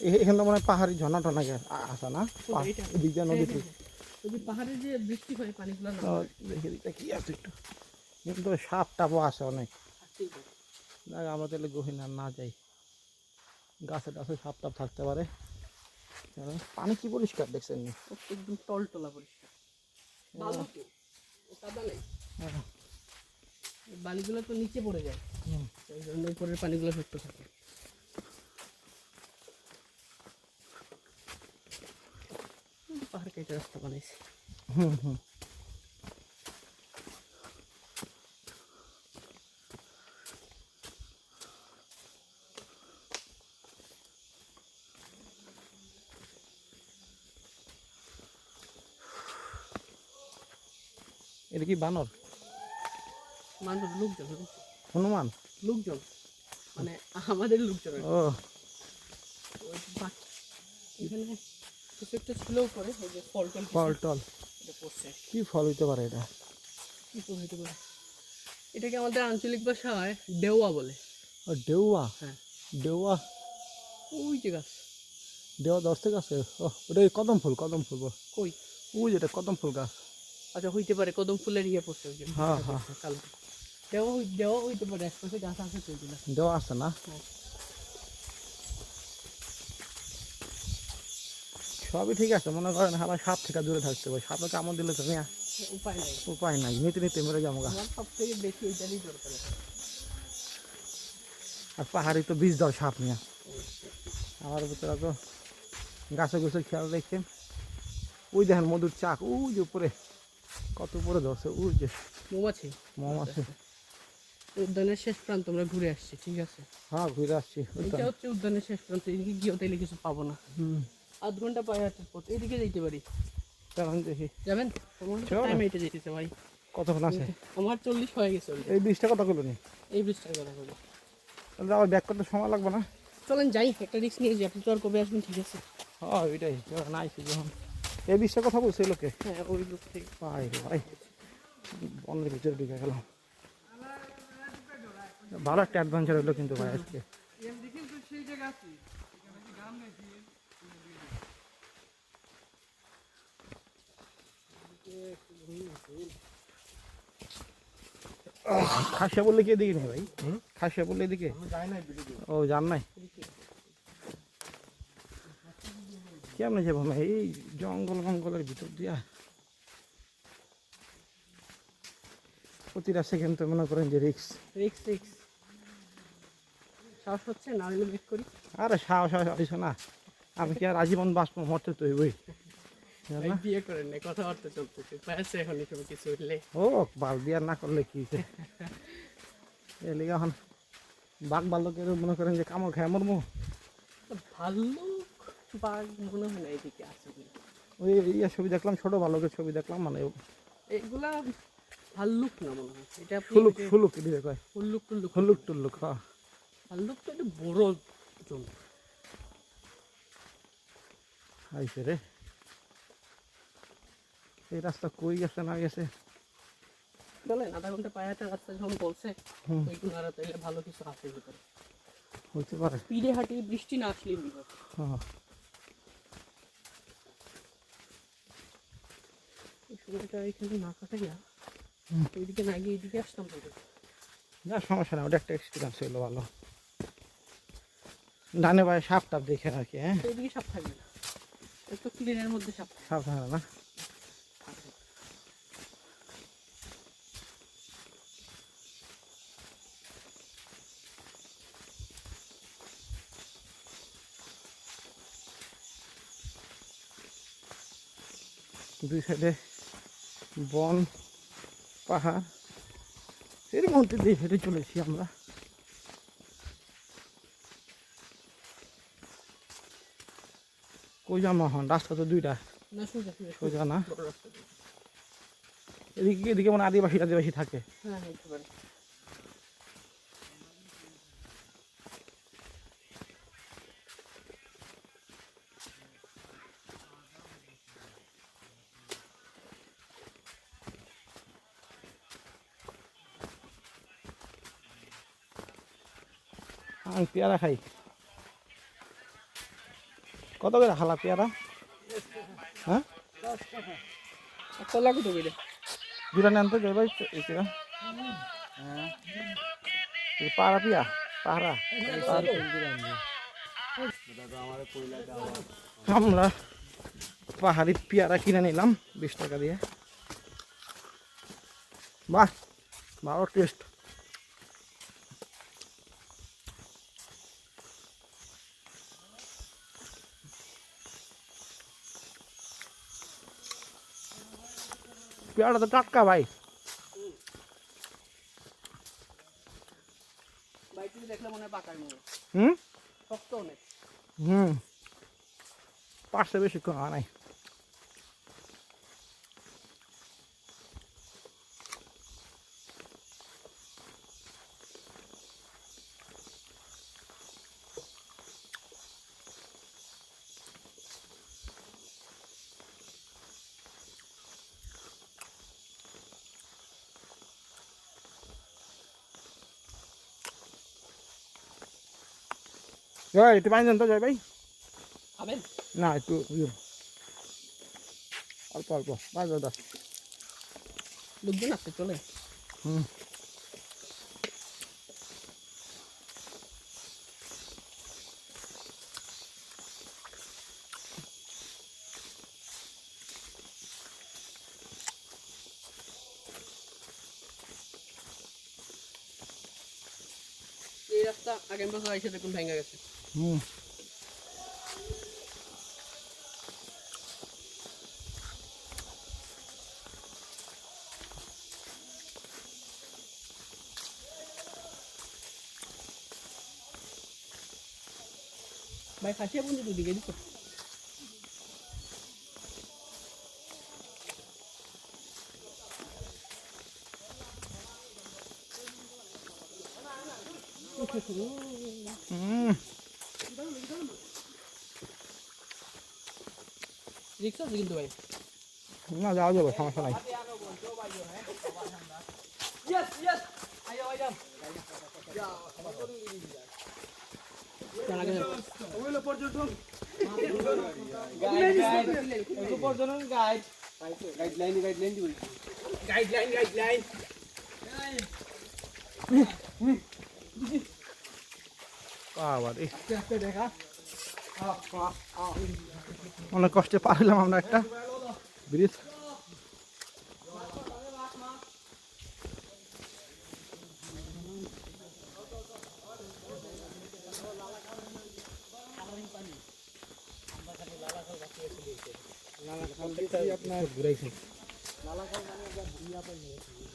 এখানে তো মানে পাহাড়ি ঝর্ণা টনা আসা না? পা- এইটা। এদিক দিয়ে নদীতে। পাহাড়ে যে বৃষ্টি হয় পানিগুলো তো কি আছে একটু। কিন্তু সাপ টাপও আসে অনেক। না আমরা তাহলে গহীন না যাই। গাছে টাছে সাপ টাপ থাকতে পারে। পানি কি পরিষ্কার দেখছেন একদম টলটলা পরিষ্কার। হ্যাঁ। বালিগুলো তো নিচে পড়ে যায়। হুম। এই জন্য উপরের পানিগুলো সুস্থ থাকে। পাহাড় কেটে রাস্তা বানাইছে। হুম হুম। এটা কি বানর? মানুষ লোকজন লোকজন। হনুমান? লোকজন। মানে আমাদের লোকজন ও। এখানে কিছু একটা ছিলও পরে ওই যে ফল টল ফল টল কি। ফল হইতে পারে এটা? কি ফল হতে পারে? এটাকে আমাদের আঞ্চলিক ভাষায় দেওয়া বলে। ও ডেউয়া হ্যাঁ। ওই যে গাছ। দেওয়া দশ থেকে আছে? ও ওটা কদম ফুল কদম ফুল কই? ওই যেটা কদম ফুল গাছ। আচ্ছা হইতে পারে কদম ফুলের ইয়ে পড়ছে হ্যাঁ, হ্যাঁ। দেওয়া দেওয়া হইতে পারে আশপাশে গাছ আছে তো ওইগুলো দেওয়া আছে না? হ্যাঁ। সবই ঠিক আছে মনে করেন হালা সাপ থেকে দূরে থাকতে হবে। সাপে কামড় দিলে তো উপায় নাই। উপায় নাই নিতে নিতে মেরে যাব গা। আমার সব থেকে বেশি দরকার আর পাহাড়ি তো বীজ দাও সাপ নিয়ে আমার ভিতরে তো গাছে গুছে খেয়াল রেখেন। ওই দেখেন মধুর চাক ওই যে উপরে কত উপরে ধরছে ওই যে মৌমাছি। মম আছে উদ্যানের শেষ প্রান্ত আমরা ঘুরে আসছি ঠিক আছে? হ্যাঁ ঘুরে আসছি এটা হচ্ছে উদ্যানের শেষ প্রান্ত এদিকে গিয়েও তাইলে কিছু পাবো না। হুম। আধ ঘণ্টা পায়ে হাঁটার পথ এদিকে যেতে পারি। তখন দেখি। যাবেন? টাইম হেঁটে যেতেছে ভাই। কতক্ষণ আছে? আমার চল্লিশ হয়ে গেছে এই বীজটা কথা বলো নি এই ব্রিজটার কথা বলি। তাহলে আবার ব্যাক করতে সময় লাগবে না? চলেন যাই একটা রিস্ক নিয়ে যাই আপনি তো আর কবে আসবেন ঠিক আছে? হ্যাঁ ওইটাই আইসি যখন। এই বীজটা কথা বলছে লোকে হ্যাঁ ওই লোক থেকে। ভাই ভাই বনের ভিতরে ঢুকে গেলাম। ভালো একটা অ্যাডভেঞ্চার হলো কিন্তু ভাই আজকে। খাসিয়া বললে কি এদিকে নেই ভাই? খাসিয়া বললে এদিকে? ও জান নাই। কেমন যাব না এই জঙ্গল মঙ্গলের ভিতর দিয়া। প্রতিটা সেকেন্ড তো মনে করেন যে রিক্স রিক্স রিক্স সাহস হচ্ছে না হলে করি। আরে সাহস না। আমি কি আর আজীবন বাঁচবো মরতে তো হইবই। বিয়ে করেন না কথাবার্তা চলতেছে। পায়েছে এখন এসব কিছু উঠলে ও বাল বিয়ার না করলে কি হইছে? এখন বাঘ মনে করেন যে কামড় খায় মরমু ভাল্লুক বাঘ মনে হয় না এদিকে আছে ওই ইয়া ছবি দেখলাম ছোট বালকের ছবি দেখলাম মানে এগুলা ভাল্লুক না মনে হয়। এটা আপনি ফুলুক ওই ফুলুক এদিকে কয়। টুল্লুক হ্যাঁ ভাল্লুক তো একটু বড় আইসে রে। এই রাস্তা কই গেছে না গেছে? চলেন আধা ঘণ্টা পায়ে রাস্তা যখন বলছে ওই কুনারা তাইলে ভালো কিছু আছে ভিতরে হইতে পারে। হাঁটি বৃষ্টি না বিপদ হ্যাঁ। এই সময়টা এখানে না কাটা গিয়া এইদিকে না গিয়ে এইদিকে আসতাম না সমস্যা না ওটা একটা এক্সপিরিয়েন্স হইল ভালো। ডানে বায়ে সাপ টাপ দেখে আর কি হ্যাঁ। এইদিকে সাপ থাকবে না। একটু ক্লিনের মধ্যে সাপ সাপ থাকে না? দুই সাইডে বন পাহাড় এর মধ্যে দিয়ে হেঁটে চলেছি আমরা। কই যাম এখন রাস্তা তো দুইটা। না সোজা না। এদিকে এদিকে মানে আদিবাসী আদিবাসী থাকে। হ্যাঁ আমি পেয়ারা খাই। কত করে খালা পেয়ারা হ্যাঁ? কলা কত করে? দুটা নেন তো জয় ভাই এই পেয়ারা এই পাহারা পিয়া পাহারা আমরা পাহাড়ি পেয়ারা কিনে নিলাম বিশ টাকা দিয়ে। বাহ ভালো টেস্ট পেয়ারা তো টাটকা ভাই। হুম? হুম। পাঁচটা বেশিক্ষণ নাই। জয় একটু পানি দেন তো জয় ভাই খাবেন না একটু অল্প অল্প পাঁচ দশ লোকজন আসছে চলে হুম এই রাস্তা আগামী বছর এসে দেখুন ভেঙে গেছে হুম ভাই খাসিয়া বন্ধু দুদিকে দিচ্ছ হুম রিক্সা আছে কিন্তু ভাই? না যাওয়া যাবে সমস্যা নাই। জানা গেছে বাবা রে অনেক কষ্টে পার হলাম আমরা একটা। ব্রিজ। আপনার ঘুরাইছে। গাছ কো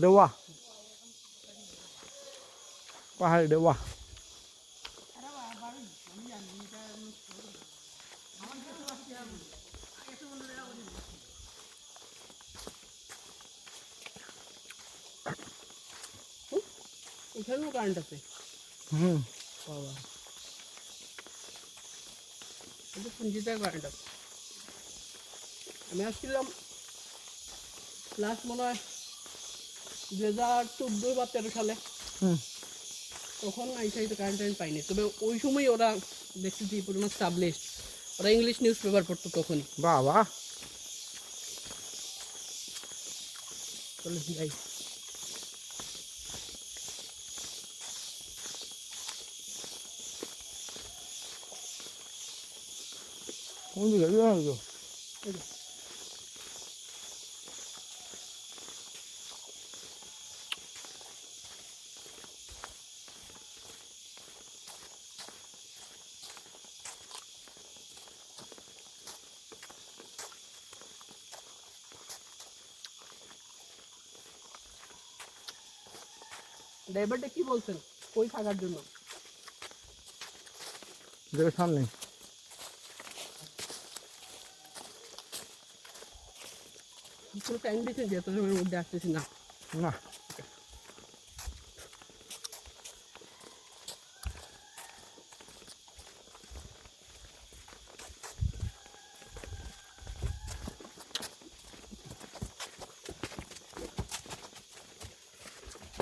দেওয়া পাহাড়ি দেওয়া এখানেও কারেন্ট আছে হুম। কিন্তু পুঞ্জিতে কারেন্ট আছে আমি আসছিলাম লাস্ট মনে হয় দু হাজার চোদ্দ বা তেরো সালে। হুম। তখন এই সাইডে কারেন্ট টারেন্ট পাইনি। তবে ওই সময় ওরা দেখতেছি পরিমাণ স্টাবলিশড ওরা ইংলিশ নিউজ পেপার পড়তো তখনই। বাবা। চলে যাই। কোন দিকে এদিকে আসো ড্রাইভারটা কি বলছেন কই থাকার জন্য সামনে পুরো টাইম দিয়েছেন যে এত মধ্যে আসতেছি না। না।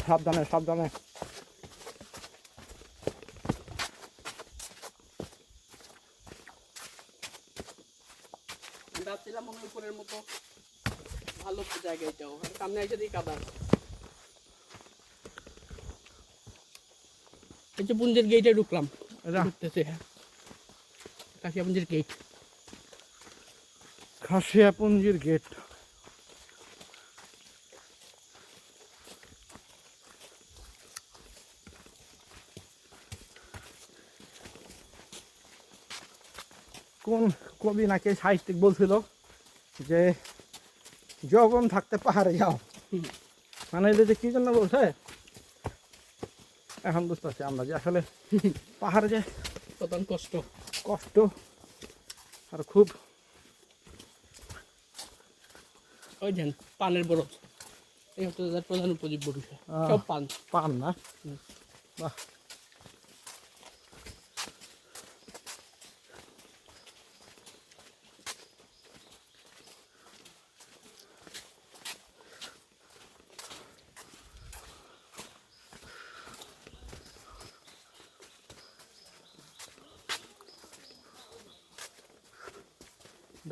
সাবধানে সাবধানে আমি ভাবছিলাম মনে হয় উপরের মতো ভালো জায়গা এটাও সামনে এসে দিই কাদা এই যে পুঞ্জের গেটে ঢুকলাম। ঢুকতেছে হ্যাঁ। কাশিয়া পুঞ্জের গেট খাসিয়া পুঞ্জির গেট কোন কবি নাকি সাহিত্যিক বলছিল যে যৌবন থাকতে পাহাড়ে যাও। মানে এটা যে কি জন্য বলছে? এখন বুঝতে পারছি আমরা যে আসলে পাহাড়ে যে প্রধান কষ্ট। কষ্ট আর খুব ওই যেন পানের বরফ। এই হচ্ছে তাদের প্রধান উপজীব্য বিষয়। সব পান। পান না? বাহ।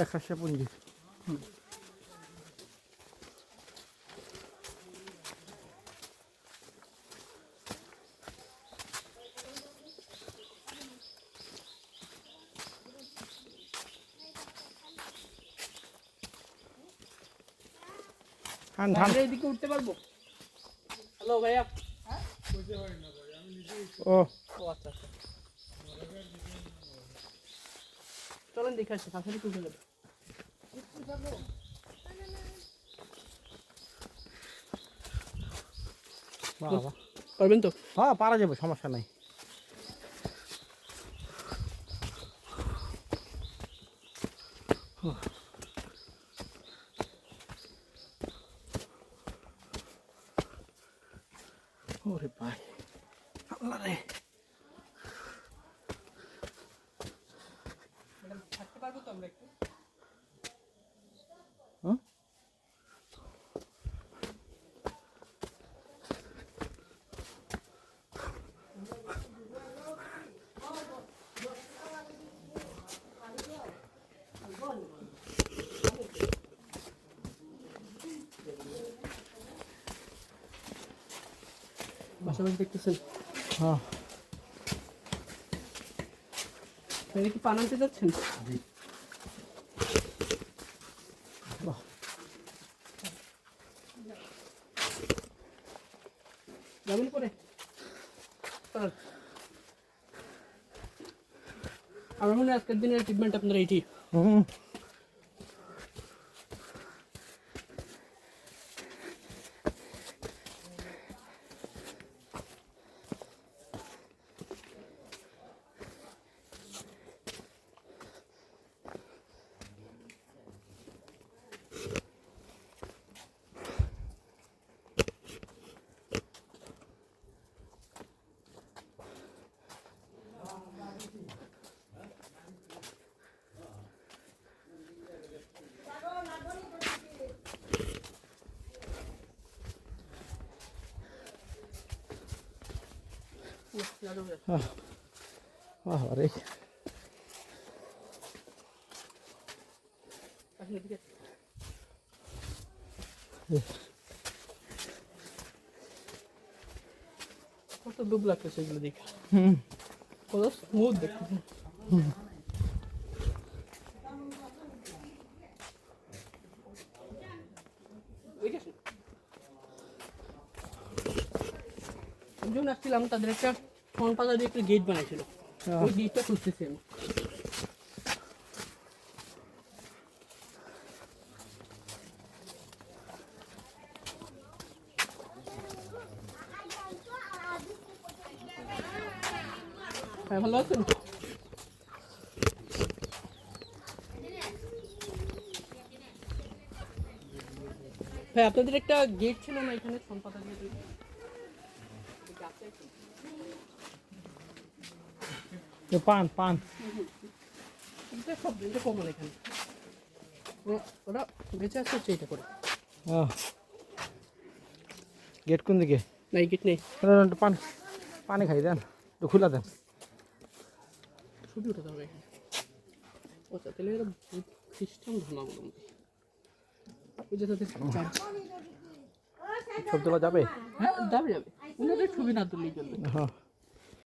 দেখা সে পুঞ্জি। ধান আমরা উঠতে পারব? হ্যালো ভাইয়া। ও। ও আচ্ছা আচ্ছা। চলেন দেখে আসছি কাছে যাবে। বাবা। পারবেন তো হ্যাঁ পারা যাবে সমস্যা নাই। ওরে ভাই আল্লাহ রে। থাকতে পারব তো আমরা একটু? পাশাপাশি দেখতেছেন হ্যাঁ আপনি কি পান আনতে যাচ্ছেন বাহ। যাবেন করে চল। আমার মনে হয় আজকের দিনের ট্রিটমেন্ট আপনার এইটি হুম বাহ রে কত ডুব লাগতেছে এগুলো দেখে হুম কত স্মুথ দেখতেছে বুঝেছেন? আমি যখন আসছিলাম তাদের একটা কোন পাতা দিয়ে একটা গেট বানিয়েছিল ওই গেটটা খুঁজতেছি আমি। হ্যাঁ, ভালো আছেন? ভাই আপনাদের একটা গেট ছিল না এখানে? সোনপাতা দিয়ে। পান পান সব এটা কমন এখানে। ওরা- ওরা বেঁচে আসছে হচ্ছে এটা করে। গেট কোন দিকে? না এই গেট নেই পান পানি খাই দেন একটু খোলা দেন। ছবি উঠাতে হবে এখানে। আচ্ছা তাহলে এরা খ্রিস্টান ধর্মাবলম্বী ওই যে তাদের ছবি তোলা যাবে? হ্যাঁ যাবে যাবে। ওনাদের ছবি না তুললেই চলবে। হ্যাঁ।